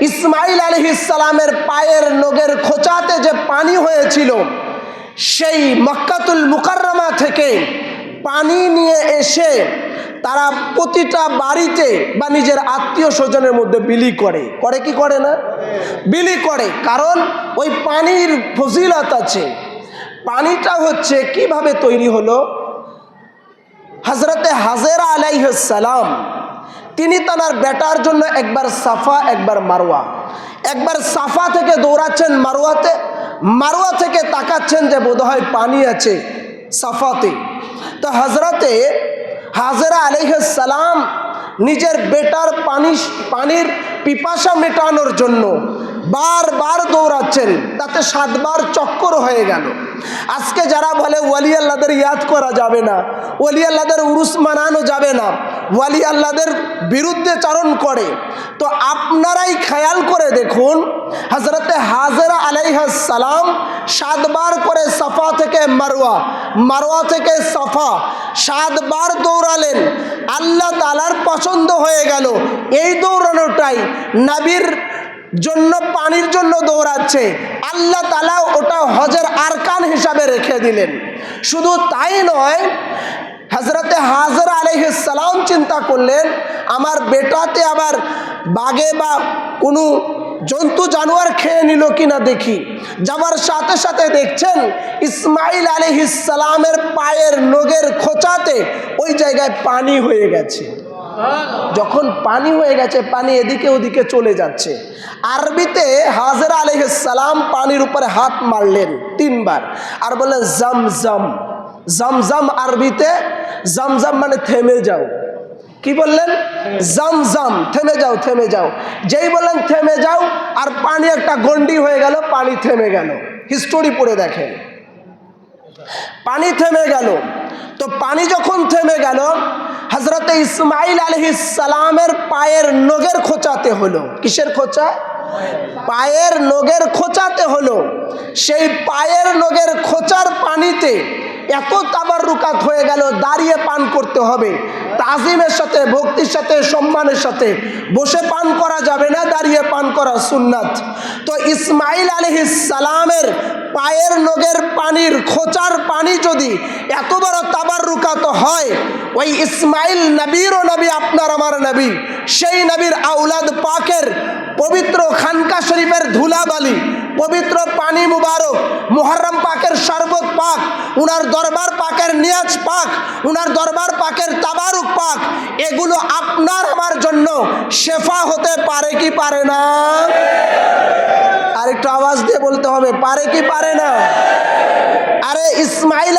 ইসমাইল আলী ইসালামের পায়ের নগের খোঁচাতে যে পানি হয়েছিল, সেই মক্কাতুল মুকাররমা থেকে পানি নিয়ে এসে তারা প্রতিটা বাড়িতে বা নিজের আত্মীয় স্বজনের মধ্যে বিলি করে। করে কি করে না? বিলি করে, কারণ ওই পানির ফজিলত আছে। পানিটা হচ্ছে কীভাবে তৈরি হলো? হজরতে হাজেরা আলাইসালাম তিনি তার বেটার জন্য একবার সাফা, একবার মারোয়া একবার সাফা থেকে দৌড়াচ্ছেন মারোয়াতে মারোয়া থেকে তাকাচ্ছেন যে বোধহয় পানি আছে সাফাতে। তো হজরতে হাজরা আলাইসালাম নিজের বেটার পানি, পানির পিপাসা মেটানোর জন্য বারবার দৌড়াচ্ছেন। তাতে সাতবার চক্কর হয়ে গেল। আজকে যারা বলে ওয়ালি আল্লাদের ইয়াদ করা যাবে না ওয়ালি আল্লাদের উরুস মানানো যাবে না। ওয়ালি আল্লাদের বিরুদ্ধে চারণ করে। তো আপনারাই খেয়াল করে দেখুন হজরতে হাজরা আলাইহাসালাম সাতবার করে সাফা থেকে মারোয়া মারোয়া থেকে সাফা সাতবার দৌড়ালেন। আল্লাহ তালার পছন্দ হয়ে গেল। এই দৌড়ানোটাই নাবির জন্য, পানির জন্য দৌড়াচ্ছে। আল্লাহ তালা ওটা হজের আরকান হিসাবে রেখে দিলেন। শুধু তাই নয় হজরতে হাজর আলহিসাল্লাম চিন্তা করলেন, আমার বেটাতে আবার বাগে বা কোনো জন্তু জানোয়ার খেয়ে নিল কিনা দেখি। যাবার সাথে সাথে দেখছেন ইসমাইল আলহিসালামের পায়ের নগের খোঁচাতে ওই জায়গায় পানি হয়ে গেছে। যখন পানি হয়ে গেছে, পানি এদিকে ওদিকে চলে যাচ্ছে। আরবিতে হাজরা আলহিসাল্লাম পানির উপরে হাত মারলেন তিনবার। আর বললেন জম জম আরবিতে জমজম মানে থেমে যাও। কি বললেন? জমজম, থেমে যাও থেমে যাও। যেই বললেন থেমে যাও, আর পানি একটা গন্ডি হয়ে গেল, পানি থেমে গেল। হিস্টোরি পড়ে দেখেন। পানি থেমে গেল। তো পানি যখন থেমে গেল হজরত ইসমাইল সালামের পায়ের নগের খোঁচাতে হলো। কিসের খোঁচা? পায়ের নগের খোঁচাতে হলো। সেই পায়ের নগের খোঁচার পানিতে এত তাবার রুকাত হয়ে গেল, দাঁড়িয়ে পান করতে হবে। তাজিমের সাথে, ভক্তির সাথে, সম্মানের সাথে। বসে পান করা যাবে না, দাঁড়িয়ে পান করা সুন্নাত। তো ইসমাইল সালামের পায়ের নগের পানির খোঁচার পানি যদি এত বড় তাবার রুকাত হয়, ওই ইসমাইল নবীরও নবী আপনার আমার নবী। সেই নবীর আউলাদ পাকের পবিত্র খানকা শরীফের ধুলাবালি, পবিত্র পানি মুবারক শরবত পাক উনার দরবার পাকের নিয়াজ পাক, উনার দরবার পাকের তাবারুক পাক, এগুলো আপনার আমার জন্য শেফা হতে পারে কি পারে না? আরেকটু আওয়াজ দিয়ে বলতে হবে, পারে কি পারে না? আরে ইসমাইল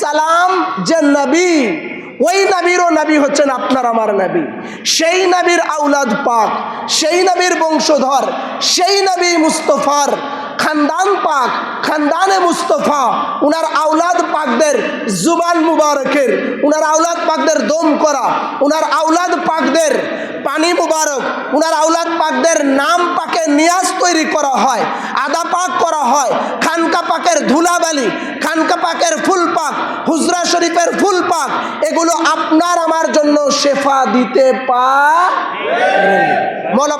সালাম যে নবী, ওই নবীরও নবী হচ্ছেন আপনার আমার নবী। সেই নবীর আউলাদ পাক, সেই নবীর বংশধর, সেই নবী মুস্তফার খানদান পাক, খানদানে মুস্তফা, উনার আউলাদ পাকদের জুবান মুবারকের, উনার আউলাদ পাকদের দম করা, উনার আউলাদ পাকদের পানি মুবারক, উনার আউলাদ পাকদের নাম পাকে নিয়াজ তৈরি করা হয়, আদা পাক করা হয়, খানকা পাকের ধুলাবালি, খানকা পাকের ফুল পাক, হুজরা শরীফের ফুল পাক, এগুলো আপনার আমার জন্য শেফা দিতে মৌলা